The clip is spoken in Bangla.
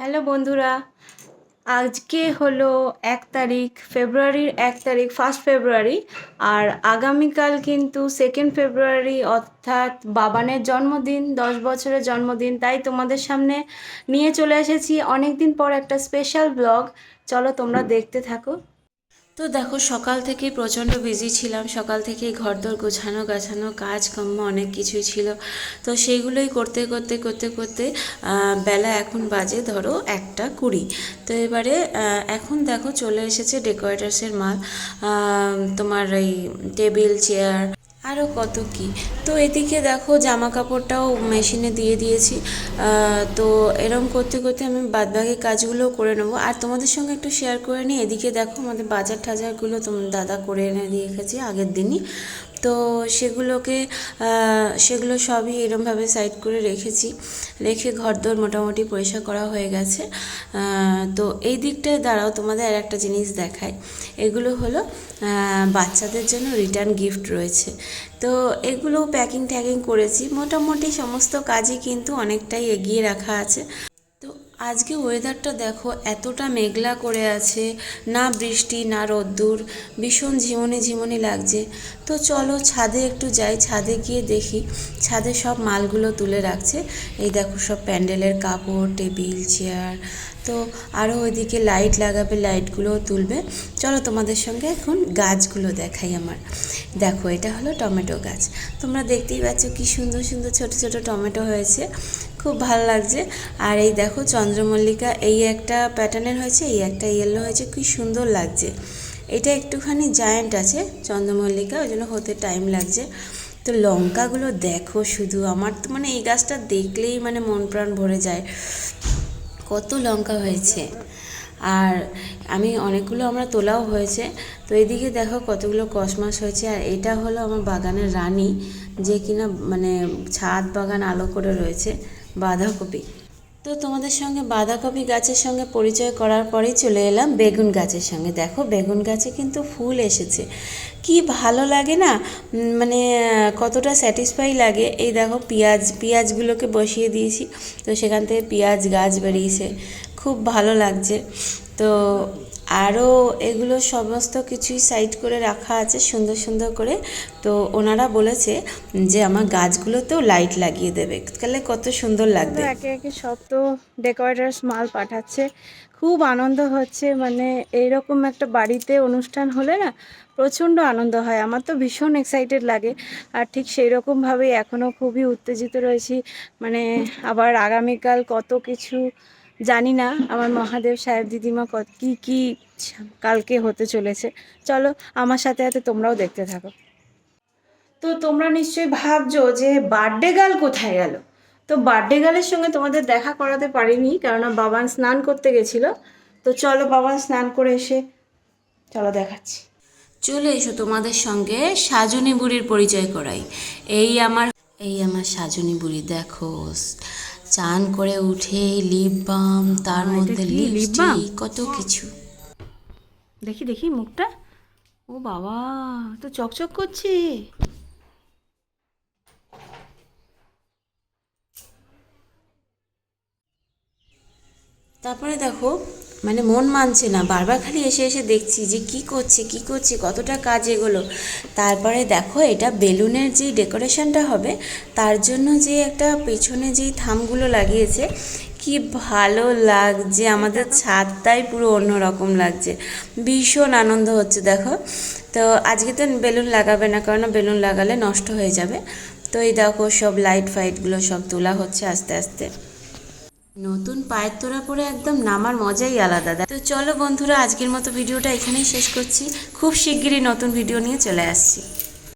হ্যালো বন্ধুরা, আজকে হলো এক তারিখ, ফেব্রুয়ারির এক তারিখ ফার্স্ট ফেব্রুয়ারি, আর আগামীকাল কিন্তু সেকেন্ড ফেব্রুয়ারি, অর্থাৎ বাবানের জন্মদিন, দশ বছরের জন্মদিন। তাই তোমাদের সামনে নিয়ে চলে এসেছি অনেক দিন পর একটা স্পেশাল ব্লগ চলো তোমরা দেখতে থাকো। তো দেখো, সকাল থেকে প্রচণ্ড বিজি ছিলাম। সকাল থেকে ঘরদোর গোছানো, গাছানো কাজকর্ম অনেক কিছুই ছিল। তো সেইগুলোই করতে করতে করতে করতে বেলা এখন বাজে ধরো একটা কুড়ি। তো এবারে এখন দেখো চলে এসেছে ডেকোরেটার্সের মাল। তোমার এই টেবিল চেয়ার আরও কত কি? তো এদিকে দেখো জামা কাপড়টাও মেশিনে দিয়ে দিয়েছি। তো এরম করতে করতে আমি বাদবাকি কাজগুলো করে নেব। আর তোমাদের সঙ্গে একটু শেয়ার করে নিই। এদিকে দেখো আমাদের বাজার টাজারগুলো তোমার দাদা করে এনে দিয়ে গেছে আগের দিনই। তো সেগুলোকে সেগুলো সবই এরমভাবে সাইড করে রেখেছি। রেখে ঘরদোর মোটামুটি পরিষ্কার করা হয়ে গেছে। তো এই দিকটায় দাঁড়াও, তোমাদের আর একটা জিনিস দেখায় এগুলো হলো বাচ্চাদের জন্য রিটার্ন গিফট রয়েছে। তো এগুলো প্যাকিং ট্যাকিং করেছি। মোটামুটি সমস্ত কাজই কিন্তু অনেকটাই এগিয়ে রাখা আছে। আজকে ওয়েদারটা দেখো এতটা মেঘলা করে আছে, না বৃষ্টি, না রোদ্দুর, ভীষণ ঝিমুনি ঝিমুনি লাগছে। তো চলো ছাদে একটু যাই, ছাদে গিয়ে দেখি। ছাদে সব মালগুলো তুলে রাখছে। এই দেখো সব প্যান্ডেলের কাপড়, টেবিল, চেয়ার তো আরও ওইদিকে লাইট লাগাবে লাইটগুলোও তুলবে। চলো তোমাদের সঙ্গে এখন গাছগুলো দেখাই আমার। দেখো, এটা হলো টমেটো গাছ। তোমরা দেখতেই পাচ্ছ কি সুন্দর সুন্দর ছোট ছোট টমেটো হয়েছে। খুব ভালো লাগছে। আর এই দেখো চন্দ্রমল্লিকা, এই একটা প্যাটার্নের হয়েছে, এই একটা ইয়েলো হয়েছে। কি সুন্দর লাগছে। এটা একটুখানি জায়ান্ট আছে, চন্দ্রমল্লিকা, ওই জন্য হতে টাইম লাগছে। তো লঙ্কাগুলো দেখো শুধু। আমার তো মানে এই গাছটা দেখলেই মানে মন প্রাণ ভরে যায়। কত লঙ্কা হয়েছে। আর আমি অনেকগুলো আমরা তোলাও হয়েছে। তো এদিকে দেখো কতগুলো কসমাস হয়েছে। আর এটা হলো আমার বাগানের রানী, যে কিনা মানে ছাদ বাগান আলো করে রয়েছে, বাঁধাকপি। তো তোমাদের সঙ্গে বাঁধাকপি গাছের সঙ্গে পরিচয় করার পরেই চলে এলাম বেগুন গাছের সঙ্গে। দেখো বেগুন গাছে কিন্তু ফুল এসেছে। কি ভালো লাগে না? মানে কতটা স্যাটিসফাই লাগে। এই দেখো, পেঁয়াজ, পেঁয়াজগুলোকে বসিয়ে দিয়েছি। তো সেখান থেকে পেঁয়াজ, গাছ বেরিয়েছে। খুব ভালো লাগছে। তো আরও এগুলো সমস্ত কিছুই সাইড করে রাখা আছে সুন্দর সুন্দর করে। তো ওনারা বলেছে যে আমার গাছগুলোতেও লাইট লাগিয়ে দেবে। তাহলে কত সুন্দর লাগবে। একে একে সব তো ডেকোরেটার্স মাল পাঠাচ্ছে। খুব আনন্দ হচ্ছে মানে এইরকম একটা বাড়িতে অনুষ্ঠান হলে না প্রচণ্ড আনন্দ হয়। আমার তো ভীষণ এক্সাইটেড লাগে। আর ঠিক সেই রকমভাবেই এখনও খুবই উত্তেজিত রয়েছি। মানে আবার আগামীকাল কত কিছু জানি না আমার মহাদেব সাহেব দিদিমা কত, কী কী কালকে হতে চলেছে। চলো আমার সাথে সাথে তোমরাও দেখতে থাকো। তো তোমরা নিশ্চয়ই ভাবছ যে বার্থডে গার্ল কোথায় গেল? তো বার্থডে গার্লের সঙ্গে তোমাদের দেখা করাতে পারিনি, কেননা বাবান স্নান করতে গেছিল। তো চলো বাবান স্নান করে এসে, চলো দেখাচ্ছি। চলে এসো তোমাদের সঙ্গে সাজনী বুড়ির পরিচয় করাই। এই আমার এই আমার সাজনী বুড়ি, দেখো চান করে উঠে লিপ বাম তার মধ্যে লিপস্টিক কত কিছু। দেখি দেখি মুখটা। ও বাবা তো চকচক করছে। তারপরে দেখো মানে মন মানছে না। বারবার খালি এসে এসে দেখছি যে কি করছে কি করছে, কতটা কাজ এগুলো। তারপরে দেখো, এটা বেলুনের যে ডেকোরেশনটা হবে, তার জন্য যে একটা পেছনে যেই থামগুলো লাগিয়েছে, কি ভালো লাগছে। আমাদের ছাদটাই পুরো অন্যরকম লাগছে। ভীষণ আনন্দ হচ্ছে, দেখো। তো আজকে তো বেলুন লাগাবে না কারণ বেলুন লাগালে নষ্ট হয়ে যাবে। তো এই দেখো, সব লাইট ফাইটগুলো সব তোলা হচ্ছে আস্তে আস্তে। নতুন পায়ের তোরা পরে একদম নামার মজাই আলাদা। তো চলো বন্ধুরা, আজকের মতো ভিডিওটা এখানেই শেষ করছি। খুব শিগগিরই নতুন ভিডিও নিয়ে চলে আসছি।